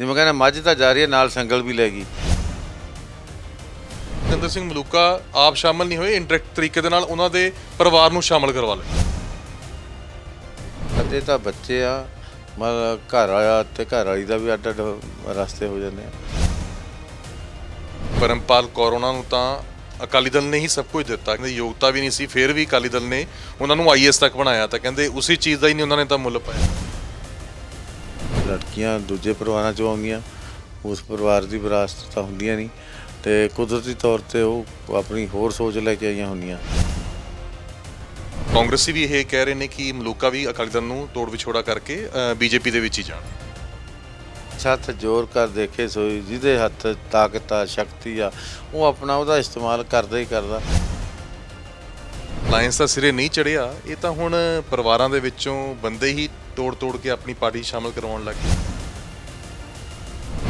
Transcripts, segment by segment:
ਜਿਵੇਂ ਕਹਿੰਦੇ ਮੱਝ ਤਾਂ ਜਾ ਰਹੀ ਹੈ ਨਾਲ ਸੰਗਲ ਵੀ ਲੈ ਗਈ। ਸਿੰਦਰ ਸਿੰਘ ਮਲੂਕਾ ਆਪ ਸ਼ਾਮਲ ਨਹੀਂ ਹੋਏ ਇਨਡਾਇਰੈਕਟ ਤਰੀਕੇ ਦੇ ਨਾਲ ਉਹਨਾਂ ਦੇ ਪਰਿਵਾਰ ਨੂੰ ਸ਼ਾਮਲ ਕਰਵਾ ਲਿਆ ਅਤੇ ਤਾਂ ਬੱਚੇ ਆ ਮਤਲਬ ਘਰ ਵਾਲਾ ਤੇ ਘਰ ਵਾਲੀ ਦਾ ਵੀ ਅੱਡ ਅੱਡ ਰਸਤੇ ਹੋ ਜਾਂਦੇ ਆ। ਪਰਮਪਾਲ ਕੌਰ ਉਹਨਾਂ ਨੂੰ ਤਾਂ ਅਕਾਲੀ ਦਲ ਨੇ ਹੀ ਸਭ ਕੁਝ ਦਿੱਤਾ। ਕਹਿੰਦੇ ਯੋਗਤਾ ਵੀ ਨਹੀਂ ਸੀ ਫਿਰ ਵੀ ਅਕਾਲੀ ਦਲ ਨੇ ਉਹਨਾਂ ਨੂੰ ਆਈਐਸ ਤੱਕ ਬਣਾਇਆ ਤਾਂ ਕਹਿੰਦੇ ਉਸੇ ਚੀਜ਼ ਦਾ ਹੀ ਨਹੀਂ ਉਹਨਾਂ ਨੇ ਤਾਂ ਮੁੱਲ ਪਾਇਆ। ਲੜਕੀਆਂ ਦੂਜੇ ਪਰਿਵਾਰਾਂ ਚੋਂ ਆਉਂਦੀਆਂ ਉਸ ਪਰਿਵਾਰ ਦੀ ਵਿਰਾਸਤ ਤਾਂ ਹੁੰਦੀਆਂ ਨਹੀਂ ਤੇ ਕੁਦਰਤੀ ਤੌਰ ਤੇ ਉਹ ਆਪਣੀ ਹੋਰ ਸੋਚ ਲੈ ਕੇ ਆਈਆਂ ਹੁੰਦੀਆਂ। ਕਾਂਗਰਸੀ ਵੀ ਇਹ ਕਹਿ ਰਹੇ ਨੇ ਕਿ ਮਲੂਕਾ ਵੀ ਅਕਾਲੀ ਦਲ ਨੂੰ ਤੋੜ ਵਿਛੋੜਾ ਕਰਕੇ ਬੀਜੇਪੀ ਦੇ ਵਿੱਚ ਹੀ ਜਾਣ। ਛੱਤ ਜ਼ੋਰ ਕਰ ਦੇਖੇ ਸੋਈ ਜਿਹਦੇ ਹੱਥ ਤਾਕਤ ਆ ਸ਼ਕਤੀ ਆ ਉਹ ਆਪਣਾ ਉਹਦਾ ਇਸਤੇਮਾਲ ਕਰਦਾ ਹੀ ਕਰਦਾ। ਅਲਾਈਅੰਸ ਦਾ ਸਿਰੇ ਨਹੀਂ ਚੜਿਆ ਇਹ ਤਾਂ ਹੁਣ ਪਰਿਵਾਰਾਂ ਦੇ ਵਿੱਚੋਂ ਬੰਦੇ ਹੀ ਤੋੜ ਤੋੜ ਕੇ ਆਪਣੀ ਪਾਰਟੀ ਸ਼ਾਮਲ ਕਰਵਾਉਣ ਲੱਗ ਗਏ।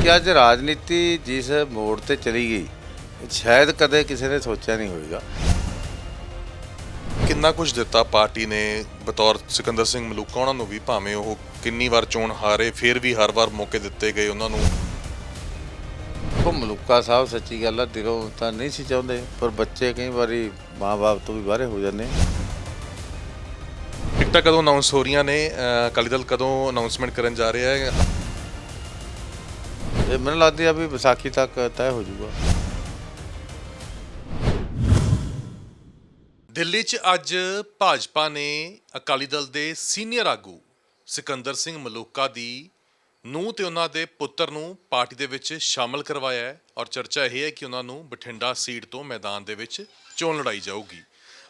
ਕਿ ਅੱਜ ਰਾਜਨੀਤੀ ਜਿਸ ਮੋੜ ਤੇ ਚਲੀ ਗਈ ਸ਼ਾਇਦ ਕਦੇ ਕਿਸੇ ਨੇ ਸੋਚਿਆ ਨਹੀਂ ਹੋਵੇਗਾ। ਕਿੰਨਾ ਕੁਝ ਦਿੱਤਾ ਪਾਰਟੀ ਨੇ ਬਤੌਰ ਸਿਕੰਦਰ ਸਿੰਘ ਮਲੂਕਾ ਉਹਨਾਂ ਨੂੰ ਵੀ ਭਾਵੇਂ ਉਹ ਕਿੰਨੀ ਵਾਰ ਚੋਣ ਹਾਰੇ ਫਿਰ ਵੀ ਹਰ ਵਾਰ ਮੌਕੇ ਦਿੱਤੇ ਗਏ ਉਹਨਾਂ ਨੂੰ। ਉਹ ਮਲੂਕਾ ਸਾਹਿਬ ਸੱਚੀ ਗੱਲ ਆ ਦਿਲੋਂ ਤਾਂ ਨਹੀਂ ਸੀ ਚਾਹੁੰਦੇ ਪਰ ਬੱਚੇ ਕਈ ਵਾਰੀ ਮਾਂ-ਬਾਪ ਤੋਂ ਵੀ ਬਾਹਰੇ ਹੋ ਜਾਂਦੇ ਟਿਕਟਾਂ ਕਦੋਂ ਅਨਾਉਂਸ ਹੋ ਰਹੀਆਂ ਨੇ ਅਕਾਲੀ ਦਲ ਕਦੋਂ ਅਨਾਉਂਸਮੈਂਟ ਕਰਨ ਜਾ ਰਿਹਾ ਹੈ? ਇਹ ਮੈਨੂੰ ਲੱਗਦੀ ਆ ਵੀ ਵਿਸਾਖੀ ਤੱਕ ਤੈਅ ਹੋ ਜਾਊਗਾ। ਦਿੱਲੀ 'ਚ ਅੱਜ ਭਾਜਪਾ ਨੇ ਅਕਾਲੀ ਦਲ ਦੇ ਸੀਨੀਅਰ ਆਗੂ ਸਿਕੰਦਰ ਸਿੰਘ ਮਲੂਕਾ ਦੀ ਨੂੰ ਤੇ ਉਹਨਾਂ ਦੇ ਪੁੱਤਰ ਨੂੰ ਪਾਰਟੀ ਦੇ ਵਿੱਚ ਸ਼ਾਮਲ ਕਰਵਾਇਆ ਹੈ ਔਰ ਚਰਚਾ ਇਹ ਹੈ ਕਿ ਉਹਨਾਂ ਨੂੰ ਬਠਿੰਡਾ ਸੀਟ ਤੋਂ ਮੈਦਾਨ ਦੇ ਵਿੱਚ ਚੋਣ ਲੜਾਈ ਜਾਊਗੀ।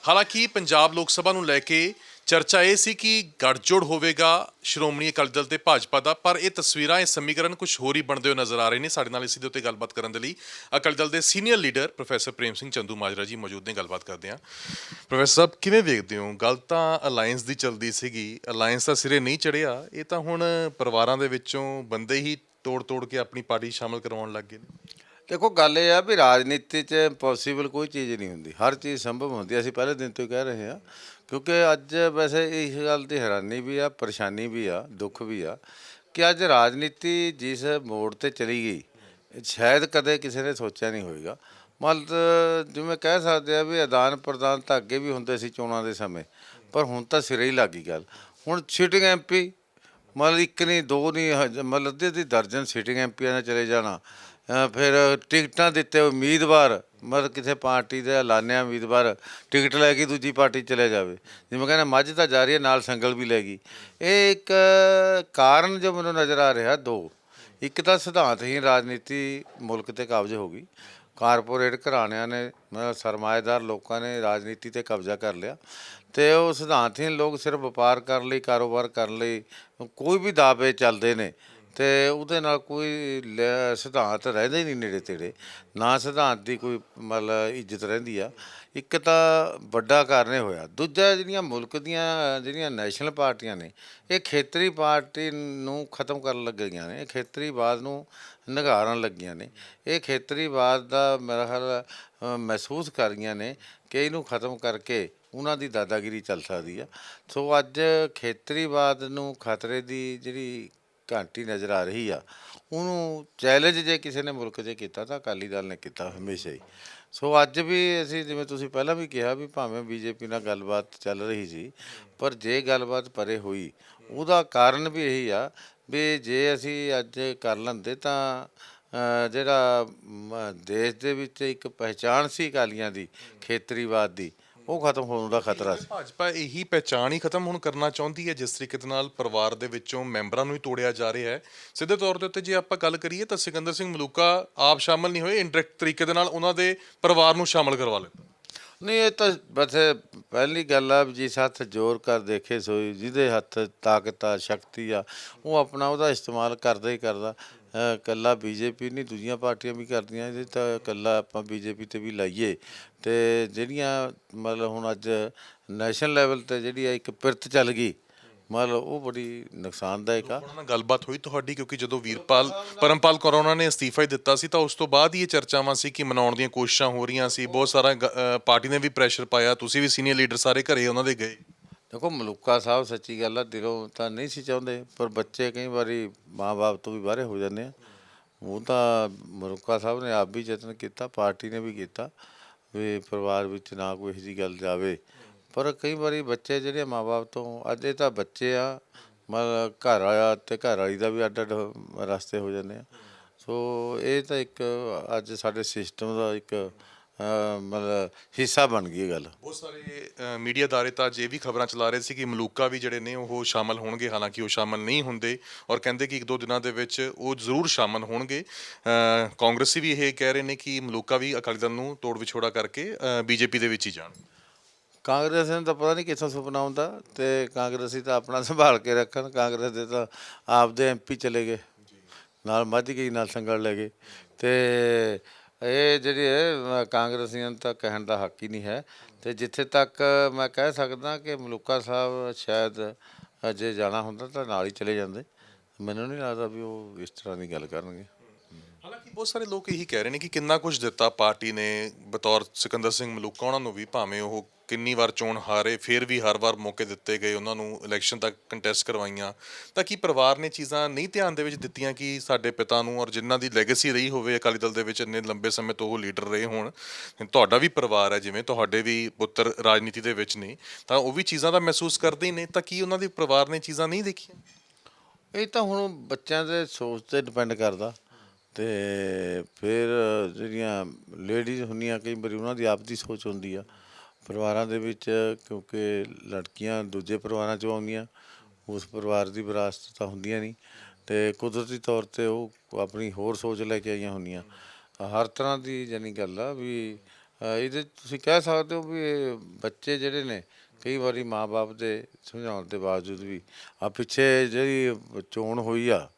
ਹਾਲਾਂਕਿ ਪੰਜਾਬ ਲੋਕ ਸਭਾ ਨੂੰ ਲੈ ਕੇ ਚਰਚਾ ਇਹ ਸੀ ਕਿ ਗੱਠਜੋੜ ਹੋਵੇਗਾ ਸ਼੍ਰੋਮਣੀ ਅਕਾਲੀ ਦਲ ਤੇ ਭਾਜਪਾ ਦਾ, ਪਰ ਇਹ ਤਸਵੀਰਾਂ, ਇਹ ਸਮੀਕਰਨ ਕੁਝ ਹੋਰ ਹੀ ਬਣਦੇ ਹੋਏ ਨਜ਼ਰ ਆ ਰਹੇ ਨੇ ਸਾਡੇ ਨਾਲ ਇਸ ਦੇ ਉੱਤੇ ਗੱਲਬਾਤ ਕਰਨ ਦੇ ਲਈ ਅਕਾਲੀ ਦਲ ਦੇ senior leader professor Prem Singh Chandu Majra ji ਮੌਜੂਦ ਨੇ, ਗੱਲਬਾਤ ਕਰਦੇ ਹਾਂ। ਪ੍ਰੋਫੈਸਰ ਸਾਹਿਬ, ਕਿਵੇਂ ਵੇਖਦੇ ਹੋ? ਗੱਲ ਤਾਂ ਅਲਾਈਅੰਸ ਦੀ ਚੱਲਦੀ ਸੀਗੀ ਅਲਾਈਅੰਸ ਦਾ ਸਿਰੇ ਨਹੀਂ ਚੜਿਆ ਇਹ ਤਾਂ ਹੁਣ ਪਰਿਵਾਰਾਂ ਦੇ ਵਿੱਚੋਂ ਬੰਦੇ ਹੀ ਤੋੜ ਤੋੜ ਕੇ ਆਪਣੀ ਪਾਰਟੀ ਸ਼ਾਮਲ ਕਰਵਾਉਣ ਲੱਗ ਗਏ ਨੇ। ਦੇਖੋ, ਗੱਲ ਇਹ ਆ ਵੀ ਰਾਜਨੀਤੀ 'ਚ ਇੰਪੋਸੀਬਲ ਕੋਈ ਚੀਜ਼ ਨਹੀਂ ਹੁੰਦੀ, ਹਰ ਚੀਜ਼ ਸੰਭਵ ਹੁੰਦੀ, ਅਸੀਂ ਪਹਿਲੇ ਦਿਨ ਤੋਂ ਹੀ ਕਹਿ ਰਹੇ ਹਾਂ। ਕਿਉਂਕਿ ਅੱਜ ਵੈਸੇ ਇਸ ਗੱਲ ਦੀ ਹੈਰਾਨੀ ਵੀ ਆ, ਪਰੇਸ਼ਾਨੀ ਵੀ ਆ, ਦੁੱਖ ਵੀ ਆ ਕਿ ਅੱਜ ਰਾਜਨੀਤੀ ਜਿਸ ਮੋੜ ਤੇ ਚਲੀ ਗਈ, ਸ਼ਾਇਦ ਕਦੇ ਕਿਸੇ ਨੇ ਸੋਚਿਆ ਨਹੀਂ ਹੋਵੇਗਾ ਮਤਲਬ ਜਿਵੇਂ ਕਹਿ ਸਕਦੇ ਆ ਵੀ ਆਦਾਨ ਪ੍ਰਦਾਨ ਤਾਂ ਅੱਗੇ ਵੀ ਹੁੰਦੇ ਸੀ ਚੋਣਾਂ ਦੇ ਸਮੇਂ, ਪਰ ਹੁਣ ਤਾਂ ਸਿਰੇ ਹੀ ਲੱਗੀ ਗੱਲ। ਹੁਣ ਸਿਟਿੰਗ ਐਮਪੀ ਮਤਲਬ ਇੱਕ ਨਹੀਂ, ਦੋ ਨਹੀਂ, ਹਜ- ਮਤਲਬ ਅੱਧੀ ਅੱਧੀ ਦਰਜਨ ਸਿਟਿੰਗ ਐਮਪੀਆਂ ਨਾਲ ਚਲੇ ਜਾਣਾ। ਫਿਰ ਟਿਕਟਾਂ ਦਿੱਤੇ ਉਮੀਦਵਾਰ ਮਤਲਬ ਕਿਸੇ ਪਾਰਟੀ ਦੇ ਐਲਾਨਿਆ ਉਮੀਦਵਾਰ, ਟਿਕਟ ਲੈ ਕੇ ਦੂਜੀ ਪਾਰਟੀ ਚਲੇ ਜਾਵੇ। ਜਿਵੇਂ ਕਹਿੰਦਾ ਮੱਝ ਤਾਂ ਜਾ ਰਹੀ ਹੈ, ਨਾਲ ਸੰਗਲ ਵੀ ਲੈ ਗਈ। ਇਹ ਇੱਕ ਕਾਰਨ ਜੋ ਮੈਨੂੰ ਨਜ਼ਰ ਆ ਰਿਹਾ, ਦੋ। ਇੱਕ ਤਾਂ ਸਿਧਾਂਤਹੀਣ ਰਾਜਨੀਤੀ ਮੁਲਕ ਤੇ ਕਬਜ਼ ਹੋ ਗਈ। ਕਾਰਪੋਰੇਟ ਘਰਾਣਿਆਂ ਨੇ ਸਰਮਾਏਦਾਰ ਲੋਕਾਂ ਨੇ ਰਾਜਨੀਤੀ ਤੇ ਕਬਜ਼ਾ ਕਰ ਲਿਆ। ਤੇ ਉਹ ਸਿਧਾਂਤਹੀਣ ਲੋਕ ਸਿਰਫ ਵਪਾਰ ਕਰਨ ਲਈ, ਕਾਰੋਬਾਰ ਕਰਨ ਲਈ ਕੋਈ ਵੀ ਦਾਅਵੇ ਚੱਲਦੇ ਨੇ। ਤੇ ਉਹਦੇ ਨਾਲ ਕੋਈ ਲੈ- ਸਿਧਾਂਤ ਰਹਿੰਦੇ ਹੀ ਨਹੀਂ ਨੇੜੇ ਤੇੜੇ। ਨਾ ਸਿਧਾਂਤ ਦੀ ਕੋਈ ਮਤਲਬ ਇੱਜ਼ਤ ਰਹਿੰਦੀ ਆ। ਇੱਕ ਤਾਂ ਵੱਡਾ ਕਾਰਨ ਇਹ ਹੋਇਆ। ਦੂਜਾ ਜਿਹੜੀਆਂ ਮੁਲਕ ਦੀਆਂ ਜਿਹੜੀਆਂ ਨੈਸ਼ਨਲ ਪਾਰਟੀਆਂ ਨੇ ਇਹ ਖੇਤਰੀ ਪਾਰਟੀ ਨੂੰ ਖਤਮ ਕਰਨ ਲੱਗੀਆਂ ਨੇ। ਇਹ ਖੇਤਰੀਵਾਦ ਨੂੰ ਨਿਗਾਰਨ ਲੱਗੀਆਂ ਨੇ। ਇਹ ਖੇਤਰੀਵਾਦ ਦਾ ਮੇਰਾ ਖਿਆਲ ਅ, ਮਹਿਸੂਸ ਕਰ ਰਹੀਆਂ ਨੇ ਕਿ ਇਹਨੂੰ ਖਤਮ ਕਰਕੇ ਉਹਨਾਂ ਦੀ ਦਾਦਾਗਿਰੀ ਚੱਲ ਸਕਦੀ ਆ। ਸੋ ਅੱਜ ਖੇਤਰੀਵਾਦ ਨੂੰ ਖਤਰੇ ਦੀ ਜਿਹੜੀ ਘਾਟੀ ਨਜ਼ਰ ਆ ਰਹੀ ਆ। ਉਹਨੂੰ ਚੈਲੰਜ ਜੇ ਕਿਸੇ ਨੇ ਮੁਲਕ 'ਚ ਕੀਤਾ ਤਾਂ ਅਕਾਲੀ ਦਲ ਨੇ ਕੀਤਾ ਹਮੇਸ਼ਾ ਹੀ। ਸੋ ਅੱਜ ਵੀ ਅਸੀਂ ਜਿਵੇਂ ਤੁਸੀਂ ਪਹਿਲਾਂ ਵੀ ਕਿਹਾ ਵੀ ਭਾਵੇਂ ਬੀਜੇਪੀ ਨਾਲ ਗੱਲਬਾਤ ਚੱਲ ਰਹੀ ਸੀ, ਪਰ ਜੇ ਗੱਲਬਾਤ ਪਰੇ ਹੋਈ, ਉਹਦਾ ਕਾਰਨ ਵੀ ਇਹੀ ਆ ਵੀ ਜੇ ਅਸੀਂ ਅੱਜ ਕਰ ਲੈਂਦੇ ਤਾਂ ਜਿਹੜਾ ਦੇਸ਼ ਦੇ ਵਿੱਚ ਇੱਕ ਪਹਿਚਾਣ ਸੀ ਅਕਾਲੀਆਂ ਦੀ, ਖੇਤਰੀਵਾਦ ਦੀ ਉਹ ਖਤਮ ਹੋਣ ਦਾ ਖਤਰਾ ਸੀ। ਭਾਜਪਾ ਇਹੀ ਪਹਿਚਾਣ ਹੀ ਖਤਮ ਹੁਣ ਕਰਨਾ ਚਾਹੁੰਦੀ ਹੈ ਜਿਸ ਤਰੀਕੇ ਦੇ ਨਾਲ ਪਰਿਵਾਰ ਦੇ ਵਿੱਚੋਂ ਮੈਂਬਰਾਂ ਨੂੰ ਹੀ ਤੋੜਿਆ ਜਾ ਰਿਹਾ ਹੈ। ਸਿੱਧੇ ਤੌਰ ਦੇ ਉੱਤੇ ਜੇ ਆਪਾਂ ਗੱਲ ਕਰੀਏ ਤਾਂ ਸਿਕੰਦਰ ਸਿੰਘ ਮਲੂਕਾ ਆਪ ਸ਼ਾਮਲ ਨਹੀਂ ਹੋਏ ਇਨਡਾਇਰੈਕਟ ਤਰੀਕੇ ਦੇ ਨਾਲ ਉਹਨਾਂ ਦੇ ਪਰਿਵਾਰ ਨੂੰ ਸ਼ਾਮਲ ਕਰਵਾ ਲਿਆ। ਨਹੀਂ ਇਹ ਤਾਂ ਬਸ ਪਹਿਲੀ ਗੱਲ ਆ ਵੀ ਜਿਸ ਹੱਥ ਜ਼ੋਰ ਕਰ ਦੇਖੇ ਸੋਈ ਜਿਹਦੇ ਹੱਥ ਤਾਕਤ ਆ ਸ਼ਕਤੀ ਆ ਉਹ ਆਪਣਾ ਉਹਦਾ ਇਸਤੇਮਾਲ ਕਰਦਾ ਹੀ ਕਰਦਾ। ਕੱਲਾ ਬੀਜੇਪੀ ਨਹੀਂ, ਦੂਜੀਆਂ ਪਾਰਟੀਆਂ ਵੀ ਕਰਦੀਆਂ ਇਹਦੇ ਤਾਂ ਕੱਲਾ ਆਪਾਂ ਬੀਜੇਪੀ ਤੇ ਵੀ ਲਾਈਏ। ਤੇ ਜਿਹੜੀਆਂ ਮਤਲਬ ਹੁਣ ਅੱਜ ਨੈਸ਼ਨਲ ਲੈਵਲ ਤੇ ਜਿਹੜੀ ਆ ਇੱਕ ਪਿਰਤ ਚੱਲ ਗਈ, ਮਤਲਬ ਉਹ ਬੜੀ ਨੁਕਸਾਨਦਾਇਕ ਆ। ਉਹਨਾਂ ਨਾਲ ਗੱਲਬਾਤ ਹੋਈ ਤੁਹਾਡੀ, ਕਿਉਂਕਿ ਜਦੋਂ ਵੀਰਪਾਲ, ਪਰਮਪਾਲ ਕੌਰ ਉਹਨਾਂ ਨੇ ਅਸਤੀਫਾ ਹੀ ਦਿੱਤਾ ਸੀ, ਤਾਂ ਉਸ ਤੋਂ ਬਾਅਦ ਹੀ ਇਹ ਚਰਚਾਵਾਂ ਸੀ ਕਿ ਮਨਾਉਣ ਦੀਆਂ ਕੋਸ਼ਿਸ਼ਾਂ ਹੋ ਰਹੀਆਂ ਸੀ। ਬਹੁਤ ਸਾਰਾ ਗ- ਪਾਰਟੀ ਨੇ ਵੀ ਪ੍ਰੈਸ਼ਰ ਪਾਇਆ, ਤੁਸੀਂ ਵੀ ਸੀਨੀਅਰ ਲੀਡਰ ਸਾਰੇ ਘਰੇ ਉਹਨਾਂ ਦੇ ਗਏ। ਦੇਖੋ ਮਲੂਕਾ ਸਾਹਿਬ ਸੱਚੀ ਗੱਲ ਆ, ਦਿਲੋਂ ਤਾਂ ਨਹੀਂ ਸੀ ਚਾਹੁੰਦੇ, ਪਰ ਬੱਚੇ ਕਈ ਵਾਰੀ ਮਾਂ-ਬਾਪ ਤੋਂ ਵੀ ਬਾਹਰੇ ਹੋ ਜਾਂਦੇ ਆ। ਉਹ ਤਾਂ ਮਰੁੱਕਾ ਸਾਹਿਬ ਨੇ ਆਪ ਵੀ ਯਤਨ ਕੀਤਾ, ਪਾਰਟੀ ਨੇ ਵੀ ਕੀਤਾ, ਵੀ ਪਰਿਵਾਰ ਵਿੱਚ ਨਾ ਕੋਈ ਇਹੋ ਜਿਹੀ ਗੱਲ ਜਾਵੇ। ਪਰ ਕਈ ਵਾਰੀ ਬੱਚੇ ਜਿਹੜੇ ਮਾਪੇ ਤੋਂ, ਅੱਜ ਇਹ ਤਾਂ ਬੱਚੇ ਆ, ਮਤਲਬ ਘਰ ਆਇਆ ਤੇ ਘਰ ਵਾਲੀ ਦਾ ਵੀ ਅੱਡ ਅੱਡ ਰਸਤੇ ਹੋ ਜਾਂਦੇ ਆ। ਸੋ ਇਹ ਤਾਂ ਇੱਕ ਅੱਜ ਸਾਡੇ ਸਿਸਟਮ ਦਾ ਇੱਕ ਮਤਲਬ ਹਿੱਸਾ ਬਣ ਗਈ ਇਹ ਗੱਲ। ਬਹੁਤ ਸਾਰੇ ਮੀਡੀਆ ਦਾਰੇ ਤਾਂ ਜੇ ਵੀ ਖਬਰਾਂ ਚਲਾ ਰਹੇ ਸੀ ਕਿ ਮਲੂਕਾ ਵੀ ਜਿਹੜੇ ਨੇ ਉਹ ਸ਼ਾਮਲ ਹੋਣਗੇ। ਹਾਲਾਂਕਿ ਉਹ ਸ਼ਾਮਲ ਨਹੀਂ ਹੁੰਦੇ ਔਰ ਕਹਿੰਦੇ ਕਿ ਇੱਕ ਦੋ ਦਿਨਾਂ ਦੇ ਵਿੱਚ ਉਹ ਜ਼ਰੂਰ ਸ਼ਾਮਲ ਹੋਣਗੇ। ਕਾਂਗਰਸੀ ਵੀ ਇਹ ਕਹਿ ਰਹੇ ਨੇ ਕਿ ਮਲੂਕਾ ਵੀ ਅਕਾਲੀ ਦਲ ਨੂੰ ਤੋੜ ਵਿਛੋੜਾ ਕਰਕੇ ਬੀਜੇਪੀ ਦੇ ਵਿੱਚ ਹੀ ਜਾਣ। ਕਾਂਗਰਸ ਨੂੰ ਤਾਂ ਪਤਾ ਨਹੀਂ ਕਿੱਥੋਂ ਸੁਪਨਾ ਆਉਂਦਾ ਤੇ ਕਾਂਗਰਸੀ ਤਾਂ ਆਪਣਾ ਸੰਭਾਲ ਕੇ ਰੱਖਣ। ਕਾਂਗਰਸ ਦੇ ਤਾਂ ਆਪਦੇ ਐਮਪੀ ਚਲੇ ਗਏ। ਨਾਲ ਮੱਝ ਗਈ ਨਾਲ ਸੰਗਲ ਲੈ ਗਏ। ਤੇ ਇਹ ਜਿਹੜੀ ਹੈ ਕਾਂਗਰਸੀਆਂ ਨੂੰ ਤਾਂ ਕਹਿਣ ਦਾ ਹੱਕ ਹੀ ਨਹੀਂ ਹੈ। ਤੇ ਜਿੱਥੇ ਤੱਕ ਮੈਂ ਕਹਿ ਸਕਦਾ ਕਿ ਮਲੂਕਾ ਸਾਹਿਬ ਸ਼ਾਇਦ ਜੇ ਜਾਣਾ ਹੁੰਦਾ ਤਾਂ ਨਾਲ ਹੀ ਚਲੇ ਜਾਂਦੇ। ਮੈਨੂੰ ਨਹੀਂ ਲੱਗਦਾ ਵੀ ਉਹ ਇਸ ਤਰ੍ਹਾਂ ਦੀ ਗੱਲ ਕਰਨਗੇ। ਹਾਲਾਂਕਿ ਬਹੁਤ ਸਾਰੇ ਲੋਕ ਇਹੀ ਕਹਿ ਰਹੇ ਨੇ ਕਿ ਕਿੰਨਾ ਕੁਝ ਦਿੱਤਾ ਪਾਰਟੀ ਨੇ, ਬਤੌਰ ਸਿਕੰਦਰ ਸਿੰਘ ਮਲੂਕਾ ਉਹਨਾਂ ਨੂੰ ਵੀ, ਭਾਵੇਂ ਉਹ ਕਿੰਨੀ ਵਾਰ ਚੋਣ ਹਾਰੇ, ਫਿਰ ਵੀ ਹਰ ਵਾਰ ਮੌਕੇ ਦਿੱਤੇ ਗਏ, ਉਹਨਾਂ ਨੂੰ ਇਲੈਕਸ਼ਨ ਤੱਕ ਕੰਟੈਸਟ ਕਰਵਾਈਆਂ। ਤਾਂ ਕੀ ਪਰਿਵਾਰ ਨੇ ਚੀਜ਼ਾਂ ਨਹੀਂ ਧਿਆਨ ਦੇ ਵਿੱਚ ਦਿੱਤੀਆਂ ਕਿ ਸਾਡੇ ਪਿਤਾ ਨੂੰ ਔਰ ਜਿਨ੍ਹਾਂ ਦੀ ਲੈਗੇਸੀ ਰਹੀ ਹੋਵੇ, ਅਕਾਲੀ ਦਲ ਦੇ ਵਿੱਚ ਇੰਨੇ ਲੰਬੇ ਸਮੇਂ ਤੋਂ ਉਹ ਲੀਡਰ ਰਹੇ ਹੋਣ? ਤੁਹਾਡਾ ਵੀ ਪਰਿਵਾਰ ਹੈ, ਜਿਵੇਂ ਤੁਹਾਡੇ ਵੀ ਪੁੱਤਰ ਰਾਜਨੀਤੀ ਦੇ ਵਿੱਚ ਨੇ, ਤਾਂ ਉਹ ਵੀ ਚੀਜ਼ਾਂ ਦਾ ਮਹਿਸੂਸ ਕਰਦੇ ਹੀ ਨੇ। ਤਾਂ ਕੀ ਉਹਨਾਂ ਦੇ ਪਰਿਵਾਰ ਨੇ ਚੀਜ਼ਾਂ ਨਹੀਂ ਦੇਖੀਆਂ? ਇਹ ਤਾਂ ਹੁਣ ਬੱਚਿਆਂ ਦੇ ਸੋਚ ਤੇ ਡਿਪੈਂਡ ਕਰਦਾ। ਤੇ ਫਿਰ ਜਿਹੜੀਆਂ ਲੇਡੀਜ਼ ਹੁੰਦੀਆਂ, ਕਈ ਵਾਰੀ ਉਹਨਾਂ ਦੀ ਆਪਦੀ ਸੋਚ ਹੁੰਦੀ ਆ। ਪਰਿਵਾਰਾਂ ਦੇ ਵਿੱਚ, ਕਿਉਂਕਿ ਲੜਕੀਆਂ ਦੂਜੇ ਪਰਿਵਾਰਾਂ ਚੋਂ ਆਉਂਦੀਆਂ, ਉਸ ਪਰਿਵਾਰ ਦੀ ਵਿਰਾਸਤ ਤਾਂ ਹੁੰਦੀਆਂ ਨਹੀਂ। ਤੇ ਕੁਦਰਤੀ ਤੌਰ ਤੇ ਉਹ ਆਪਣੀ ਹੋਰ ਸੋਚ ਲੈ ਕੇ ਆਈਆਂ ਹੁੰਦੀਆਂ। ਹਰ ਤਰ੍ਹਾਂ ਦੀ ਜਾਨੀ ਗੱਲ ਆ ਵੀ ਇਹਦੇ 'ਚ ਤੁਸੀਂ ਕਹਿ ਸਕਦੇ ਹੋ ਵੀ ਬੱਚੇ ਜਿਹੜੇ ਨੇ, ਕਈ ਵਾਰੀ ਮਾਪੇ ਦੇ ਸਮਝਾਉਣ ਦੇ ਬਾਵਜੂਦ ਵੀ ਆ ਪਿੱਛੇ ਜਿਹੜੀ ਚੋਣ ਹੋਈ ਆ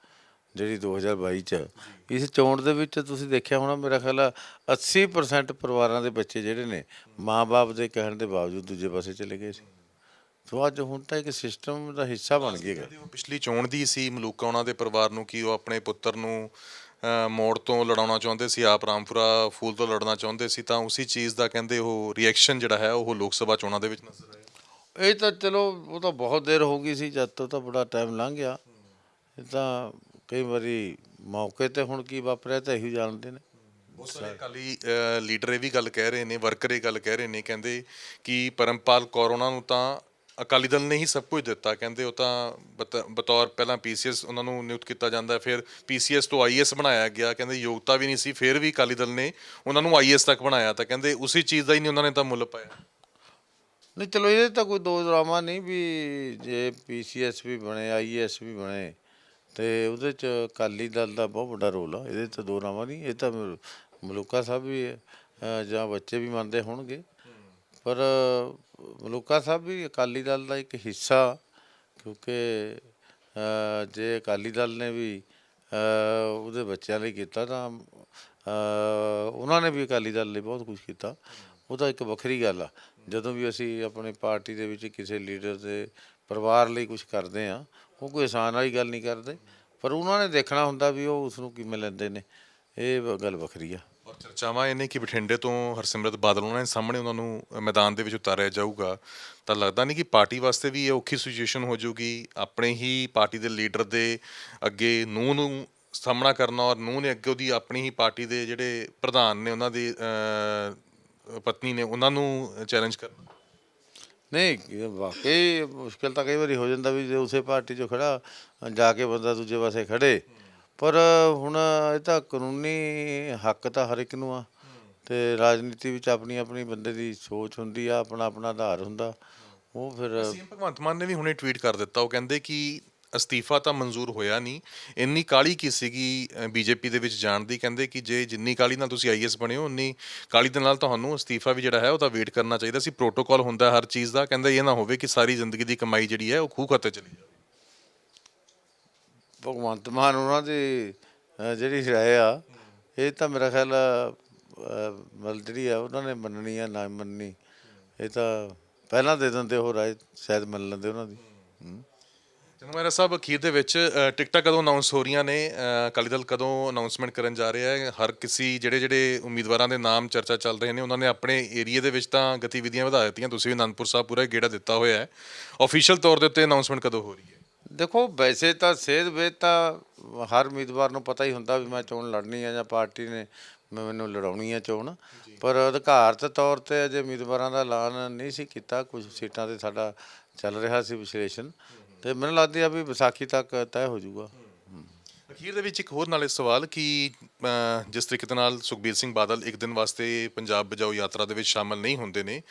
ਜਿਹੜੀ 2022 ਚ ਇਸ ਚੋਣ ਦੇ ਵਿੱਚ ਤੁਸੀਂ ਦੇਖਿਆ ਹੋਣਾ ਮੇਰਾ ਖਿਆਲ ਆ 80% ਪਰਿਵਾਰਾਂ ਦੇ ਬੱਚੇ ਜਿਹੜੇ ਨੇ ਮਾਪੇ ਦੇ ਕਹਿਣ ਦੇ ਬਾਵਜੂਦ ਦੂਜੇ ਪਾਸੇ ਚਲੇ ਗਏ ਸੀ। ਸੋ ਅੱਜ ਹੁਣ ਤਾਂ ਇੱਕ ਸਿਸਟਮ ਦਾ ਹਿੱਸਾ ਬਣ ਗਿਆ ਉਹ ਪਿਛਲੀ ਚੋਣ ਦੀ ਸੀ ਮਲੂਕਾ ਉਹਨਾਂ ਦੇ ਪਰਿਵਾਰ ਨੂੰ ਕਿ ਉਹ ਆਪਣੇ ਪੁੱਤਰ ਨੂੰ ਮੋੜ ਤੋਂ ਲੜਾਉਣਾ ਚਾਹੁੰਦੇ ਸੀ ਆਪ ਰਾਮਪੁਰਾ ਫੂਲ ਤੋਂ ਲੜਨਾ ਚਾਹੁੰਦੇ ਸੀ ਤਾਂ ਉਸੇ ਚੀਜ਼ ਦਾ ਕਹਿੰਦੇ ਉਹ ਰਿਐਕਸ਼ਨ ਜਿਹੜਾ ਹੈ ਉਹ ਲੋਕ ਸਭਾ ਚੋਣਾਂ ਦੇ ਵਿੱਚ ਨਜ਼ਰ ਆਇਆ। ਇਹ ਤਾਂ ਚਲੋ ਉਹ ਤਾਂ ਬਹੁਤ ਦੇਰ ਹੋ ਗਈ ਸੀ ਜਦ ਤੋਂ ਤਾਂ ਬੜਾ ਟਾਈਮ ਲੰਘ ਗਿਆ। ਇਹ ਤਾਂ ਕਈ ਵਾਰੀ ਮੌਕੇ ਤੇ ਹੁਣ ਕੀ ਵਾਪਰਿਆ ਤਾਂ ਇਹੀ ਜਾਣਦੇ ਨੇ। ਬਹੁਤ ਸਾਰੇ ਅਕਾਲੀ ਅ, ਲੀਡਰ ਇਹ ਵੀ ਗੱਲ ਕਹਿ ਰਹੇ ਨੇ ਵਰਕਰ ਇਹ ਗੱਲ ਕਹਿ ਰਹੇ ਨੇ ਕਹਿੰਦੇ ਕਿ ਪਰਮਪਾਲ ਕੌਰ ਉਹਨਾਂ ਨੂੰ ਤਾਂ ਅਕਾਲੀ ਦਲ ਨੇ ਹੀ ਸਭ ਕੁਝ ਦਿੱਤਾ ਕਹਿੰਦੇ ਉਹ ਤਾਂ ਬਤ- ਬਤੌਰ ਪਹਿਲਾਂ ਪੀਸੀਐਸ ਉਹਨਾਂ ਨੂੰ ਨਿਯੁਕਤ ਕੀਤਾ ਜਾਂਦਾ ਫਿਰ ਪੀਸੀਐਸ ਤੋਂ ਆਈਐਸ ਬਣਾਇਆ ਗਿਆ ਕਹਿੰਦੇ ਯੋਗਤਾ ਵੀ ਨਹੀਂ ਸੀ ਫਿਰ ਵੀ ਅਕਾਲੀ ਦਲ ਨੇ ਉਹਨਾਂ ਨੂੰ ਆਈਐਸ ਤੱਕ ਬਣਾਇਆ ਤਾਂ ਕਹਿੰਦੇ ਉਸੇ ਚੀਜ਼ ਦਾ ਹੀ ਨਹੀਂ ਉਹਨਾਂ ਨੇ ਤਾਂ ਮੁੱਲ ਪਾਇਆ। ਨਹੀਂ ਚਲੋ ਇਹਦੇ ਤਾਂ ਕੋਈ ਦੋ ਡਰਾਮਾ ਨਹੀਂ ਵੀ ਜੇ ਪੀਸੀਐਸ ਵੀ ਬਣੇ ਆਈਐਸ ਵੀ ਬਣੇ ਤੇ ਉਹਦੇ ਚ ਅਕਾਲੀ ਦਲ ਦਾ ਬਹੁਤ ਵੱਡਾ ਰੋਲ ਆ ਇਹਦੇ ਤਾਂ ਦੋ ਨਾਵਾਂ ਨਹੀਂ ਇਹ ਤਾਂ ਮਲੂਕਾ ਸਾਹਿਬ ਵੀ ਅਹ, ਜਾਂ ਬੱਚੇ ਵੀ ਮੰਨਦੇ ਹੋਣਗੇ। ਪਰ ਮਲੂਕਾ ਸਾਹਿਬ ਵੀ ਅਕਾਲੀ ਦਲ ਦਾ ਇੱਕ ਹਿੱਸਾ ਕਿਉਂਕਿ ਅਹ, ਜੇ ਅਕਾਲੀ ਦਲ ਨੇ ਵੀ ਅਹ, ਉਹਦੇ ਬੱਚਿਆਂ ਲਈ ਕੀਤਾ ਤਾਂ ਅਹ, ਉਹਨਾਂ ਨੇ ਵੀ ਅਕਾਲੀ ਦਲ ਲਈ ਬਹੁਤ ਕੁਝ ਕੀਤਾ। ਉਹ ਤਾਂ ਇੱਕ ਵੱਖਰੀ ਗੱਲ ਆ ਜਦੋਂ ਵੀ ਅਸੀਂ ਆਪਣੀ ਪਾਰਟੀ ਦੇ ਵਿੱਚ ਕਿਸੇ ਲੀਡਰ ਦੇ ਪਰਿਵਾਰ ਲਈ ਕੁਝ ਕਰਦੇ ਆ ਉਹ ਕੋਈ ਆਸਾਨ ਵਾਲੀ ਗੱਲ ਨਹੀਂ ਕਰਦੇ। ਪਰ ਉਹਨਾਂ ਨੇ ਦੇਖਣਾ ਹੁੰਦਾ ਵੀ ਉਹ ਉਸ ਨੂੰ ਕਿਵੇਂ ਲੈਂਦੇ ਨੇ। ਇਹ ਗੱਲ ਵੱਖਰੀ ਆ। ਔਰ ਚਰਚਾਵਾਂ ਇਹ ਨੇ ਕਿ ਬਠਿੰਡੇ ਤੋਂ ਹਰਸਿਮਰਤ ਬਾਦਲ, ਉਹਨਾਂ ਦੇ ਸਾਹਮਣੇ ਉਹਨਾਂ ਨੂੰ ਮੈਦਾਨ ਦੇ ਵਿੱਚ ਉਤਾਰਿਆ ਜਾਊਗਾ। ਤਾਂ ਲੱਗਦਾ ਨਹੀਂ ਕਿ ਪਾਰਟੀ ਵਾਸਤੇ ਵੀ ਇਹ ਔਖੀ ਸਿਚੁਏਸ਼ਨ ਹੋ ਜਾਊਗੀ। ਆਪਣੇ ਹੀ ਪਾਰਟੀ ਦੇ ਲੀਡਰ ਦੇ ਅੱਗੇ ਨੂੰ ਨੂੰ ਸਾਹਮਣਾ ਕਰਨਾ ਔਰ ਨੂੰ ਨੇ ਅੱਗੇ ਉਹਦੀ ਆਪਣੀ ਹੀ ਪਾਰਟੀ ਦੇ ਜਿਹੜੇ ਪ੍ਰਧਾਨ ਨੇ, ਉਹਨਾਂ ਦੀ ਪਤਨੀ ਨੇ, ਉਹਨਾਂ ਨੂੰ ਚੈਲੰਜ ਕਰਨਾ। ਨਹੀਂ, ਵਾਕਈ ਮੁਸ਼ਕਿਲ ਤਾਂ ਕਈ ਵਾਰੀ ਹੋ ਜਾਂਦਾ ਵੀ ਜੇ ਉਸੇ ਪਾਰਟੀ 'ਚੋਂ ਖੜਾ, ਜਾ ਕੇ ਬੰਦਾ ਦੂਜੇ ਪਾਸੇ ਖੜੇ। ਪਰ ਹੁਣ ਇਹ ਤਾਂ ਕਾਨੂੰਨੀ ਹੱਕ ਤਾਂ ਹਰ ਇੱਕ ਨੂੰ ਆ। ਤੇ ਰਾਜਨੀਤੀ ਵਿੱਚ ਆਪਣੀ ਆਪਣੀ ਬੰਦੇ ਦੀ ਸੋਚ ਹੁੰਦੀ ਆ, ਆਪਣਾ ਆਪਣਾ ਆਧਾਰ ਹੁੰਦਾ। ਉਹ ਫਿਰ ਸੀਐਮ ਭਗਵੰਤ ਮਾਨ ਨੇ ਵੀ ਹੁਣੇ ਟਵੀਟ ਕਰ ਦਿੱਤਾ। ਉਹ ਕਹਿੰਦੇ ਕਿ ਅਸਤੀਫਾ ਤਾਂ ਮਨਜ਼ੂਰ ਹੋਇਆ ਨਹੀਂ। ਇੰਨੀ ਕਾਲੀ ਕੀ ਸੀਗੀ ਬੀਜੇਪੀ ਦੇ ਵਿੱਚ ਜਾਣ ਦੀ? ਕਹਿੰਦੇ ਕਿ ਜੇ ਜਿੰਨੀ ਕਾਲੀ ਨਾਲ ਤੁਸੀਂ ਆਈਐਸ ਬਣੇ ਹੋ, ਉਨੀ ਕਾਲੀ ਦੇ ਨਾਲ ਤੁਹਾਨੂੰ ਅਸਤੀਫਾ ਵੀ ਜਿਹੜਾ ਹੈ ਉਹਦਾ ਵੇਟ ਕਰਨਾ ਚਾਹੀਦਾ ਸੀ। ਪ੍ਰੋਟੋਕਾਲ ਹੁੰਦਾ ਹਰ ਚੀਜ਼ ਦਾ। ਕਹਿੰਦਾ ਇਹ ਨਾ ਹੋਵੇ ਕਿ ਸਾਰੀ ਜ਼ਿੰਦਗੀ ਦੀ ਕਮਾਈ ਜਿਹੜੀ ਹੈ, ਉਹ ਖੂਹ ਖਾਤੇ ਚਲੀ ਜਾਵੇ। ਭਗਵੰਤ ਮਾਨ ਉਹਨਾਂ ਦੀ ਜਿਹੜੀ ਰਾਏ ਆ, ਇਹ ਤਾਂ ਮੇਰਾ ਖਿਆਲ ਮਤਲਬ ਜਿਹੜੀ ਆ, ਉਹਨਾਂ ਨੇ ਮੰਨਣੀ ਆ, ਨਾ ਮੰਨਣੀ, ਇਹ ਤਾਂ ਪਹਿਲਾਂ ਦੇ ਦਿੰਦੇ ਉਹ ਰਾਏ, ਸ਼ਾਇਦ ਮੰਨ ਲੈਂਦੇ ਉਹਨਾਂ ਦੀ। ਹੂੰ ਚਲੋ ਮੇਰਾ ਸਾਹਿਬ ਅਖੀਰ ਦੇ ਵਿੱਚ ਟਿਕਟਾਂ ਕਦੋਂ ਅਨਾਉਂਸ ਹੋ ਰਹੀਆਂ ਨੇ? ਅਕਾਲੀ ਦਲ ਕਦੋਂ ਅਨਾਉਂਸਮੈਂਟ ਕਰਨ ਜਾ ਰਿਹਾ ਹੈ? ਹਰ ਕਿਸੇ ਜਿਹੜੇ ਜਿਹੜੇ ਉਮੀਦਵਾਰਾਂ ਦੇ ਨਾਮ ਚਰਚਾ ਚੱਲ ਰਹੇ ਨੇ ਉਹਨਾਂ ਨੇ ਆਪਣੇ ਏਰੀਆ ਦੇ ਵਿੱਚ ਤਾਂ ਗਤੀਵਿਧੀਆਂ ਵਧਾ ਦਿੱਤੀਆਂ। ਤੁਸੀਂ ਵੀ ਅਨੰਦਪੁਰ ਸਾਹਿਬ ਪੂਰਾ ਗੇੜਾ ਦਿੱਤਾ ਹੋਇਆ ਹੈ। ਅਫੀਸ਼ੀਅਲ ਤੌਰ ਦੇ ਉੱਤੇ ਅਨਾਉਂਸਮੈਂਟ ਕਦੋਂ ਹੋ ਰਹੀ ਹੈ? ਦੇਖੋ ਵੈਸੇ ਤਾਂ ਸਿਹਤ ਵੇਦ ਤਾਂ ਹਰ ਉਮੀਦਵਾਰ ਨੂੰ ਪਤਾ ਹੀ ਹੁੰਦਾ ਵੀ ਮੈਂ ਚੋਣ ਲੜਨੀ ਹੈ ਜਾਂ ਪਾਰਟੀ ਨੇ ਮੈਨੂੰ ਲੜਾਉਣੀ ਹੈ ਚੋਣ। ਪਰ ਅਧਿਕਾਰਤ ਤੌਰ ਤੇ ਅਜੇ ਉਮੀਦਵਾਰਾਂ ਦਾ ਐਲਾਨ ਨਹੀਂ ਸੀ ਕੀਤਾ। ਕੁਝ ਸੀਟਾਂ ਤੇ ਸਾਡਾ ਚੱਲ ਰਿਹਾ ਸੀ ਵਿਸ਼ਲੇਸ਼ਣ। ਤੇ ਮੈਨੂੰ ਲੱਗਦੀ ਆ ਵੀ ਵਿਸਾਖੀ ਤੱਕ ਤੈਅ ਹੋ ਜਾਊਗਾ। ਅਖੀਰ ਦੇ ਵਿੱਚ ਇੱਕ ਹੋਰ ਨਾਲੇ ਸਵਾਲ ਕਿ ਜਿਸ ਤਰੀਕੇ ਦੇ ਨਾਲ ਸੁਖਬੀਰ ਸਿੰਘ ਬਾਦਲ ਇੱਕ ਦਿਨ ਵਾਸਤੇ ਪੰਜਾਬ ਬਜਾਓ ਯਾਤਰਾ ਦੇ ਵਿੱਚ ਸ਼ਾਮਲ ਨਹੀਂ ਹੁੰਦੇ ਨੇ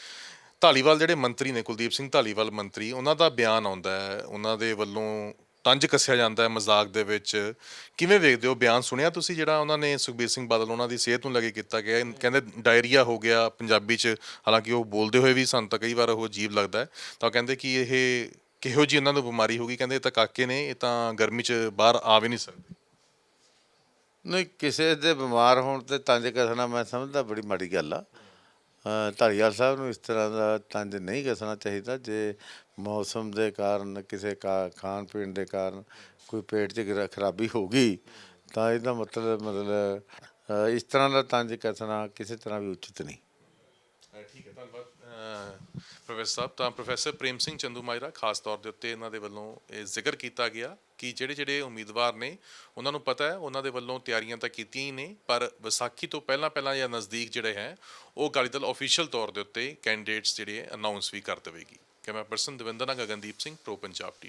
ਢਾਲੀਵਾਲ ਜਿਹੜੇ ਮੰਤਰੀ ਨੇ, ਕੁਲਦੀਪ ਸਿੰਘ ਢਾਲੀਵਾਲ ਮੰਤਰੀ, ਉਹਨਾਂ ਦਾ ਬਿਆਨ ਆਉਂਦਾ ਹੈ, ਉਹਨਾਂ ਦੇ ਵੱਲੋਂ ਤੰਜ ਕੱਸਿਆ ਜਾਂਦਾ ਹੈ ਮਜ਼ਾਕ ਦੇ ਵਿੱਚ। ਕਿਵੇਂ ਵੇਖਦੇ ਹੋ? ਬਿਆਨ ਸੁਣਿਆ ਤੁਸੀਂ ਜਿਹੜਾ ਉਹਨਾਂ ਨੇ ਸੁਖਬੀਰ ਸਿੰਘ ਬਾਦਲ ਉਹਨਾਂ ਦੀ ਸਿਹਤ ਨੂੰ ਲੈ ਕੇ ਕੀਤਾ ਗਿਆ? ਕਹਿੰਦੇ ਡਾਇਰੀਆ ਹੋ ਗਿਆ ਪੰਜਾਬੀ 'ਚ, ਹਾਲਾਂਕਿ ਉਹ ਬੋਲਦੇ ਹੋਏ ਵੀ ਸਾਨੂੰ ਤਾਂ ਕਈ ਵਾਰ ਉਹ ਅਜੀਬ ਲੱਗਦਾ ਹੈ। ਤਾਂ ਕਹਿੰਦੇ ਕਿ ਇਹ ਕਿਹੋ ਜੀ ਇਹਨਾਂ ਨੂੰ ਬਿਮਾਰੀ ਹੋ ਗਈ? ਕਹਿੰਦੇ ਇਹ ਤਾਂ ਕਾਕੇ ਨੇ ਇਹ ਤਾਂ ਗਰਮੀ 'ਚ ਬਾਹਰ ਆ ਵੀ ਨਹੀਂ ਸਕਦੇ। ਨਹੀਂ ਕਿਸੇ ਦੇ ਬਿਮਾਰ ਹੋਣ ਤੇ ਤੰਜ ਕੱਸਣਾ ਮੈਂ ਸਮਝਦਾ ਬੜੀ ਮਾੜੀ ਗੱਲ ਆ। ਅ, ਧਾਲੀਵਾਲ ਸਾਹਿਬ ਨੂੰ ਇਸ ਤਰ੍ਹਾਂ ਦਾ ਤੰਜ ਨਹੀਂ ਕੱਸਣਾ ਚਾਹੀਦਾ। ਜੇ ਮੌਸਮ ਦੇ ਕਾਰਨ ਕਿਸੇ ਕਾ ਖਾਣ ਪੀਣ ਦੇ ਕਾਰਨ ਕੋਈ ਪੇਟ 'ਚ ਖਰਾ- ਖਰਾਬੀ ਹੋ ਗਈ ਤਾਂ ਇਹਦਾ ਮਤਲਬ ਮਤਲਬ ਅ, ਇਸ ਤਰ੍ਹਾਂ ਦਾ ਤੰਜ ਕੱਸਣਾ ਕਿਸੇ ਤਰ੍ਹਾਂ ਵੀ ਉਚਿਤ ਨਹੀਂ। ਠੀਕ ਹੈ, ਧੰਨਵਾਦ। ਪ੍ਰੋਫੈਸਰ ਸਾਹਿਬ, ਤਾਂ ਪ੍ਰੋਫੈਸਰ ਪ੍ਰੇਮ ਸਿੰਘ ਚੰਦੂ ਮਾਜਰਾ ਖਾਸ ਤੌਰ ਦੇ ਉੱਤੇ ਇਹਨਾਂ ਦੇ ਵੱਲੋਂ ਇਹ ਜ਼ਿਕਰ ਕੀਤਾ ਗਿਆ ਕਿ ਜਿਹੜੇ ਜਿਹੜੇ ਉਮੀਦਵਾਰ ਨੇ, ਉਹਨਾਂ ਨੂੰ ਪਤਾ ਹੈ, ਉਹਨਾਂ ਦੇ ਵੱਲੋਂ ਤਿਆਰੀਆਂ ਤਾਂ ਕੀਤੀਆਂ ਹੀ ਨੇ, ਪਰ ਵਿਸਾਖੀ ਤੋਂ ਪਹਿਲਾਂ ਪਹਿਲਾਂ ਜਾਂ ਨਜ਼ਦੀਕ ਜਿਹੜੇ ਹੈ, ਉਹ ਅਕਾਲੀ ਦਲ ਅਫੀਸ਼ੀਅਲ ਤੌਰ ਦੇ ਉੱਤੇ ਕੈਂਡੀਡੇਟਸ ਜਿਹੜੇ ਅਨਾਉਂਸ ਵੀ ਕਰ ਦੇਵੇਗੀ। ਕੈਮਰਾ ਪਰਸਨ ਦਵਿੰਦਰ ਨਾਲ ਗਗਨਦੀਪ ਸਿੰਘ, ਪ੍ਰੋ ਪੰਜਾਬ ਟੀਵੀ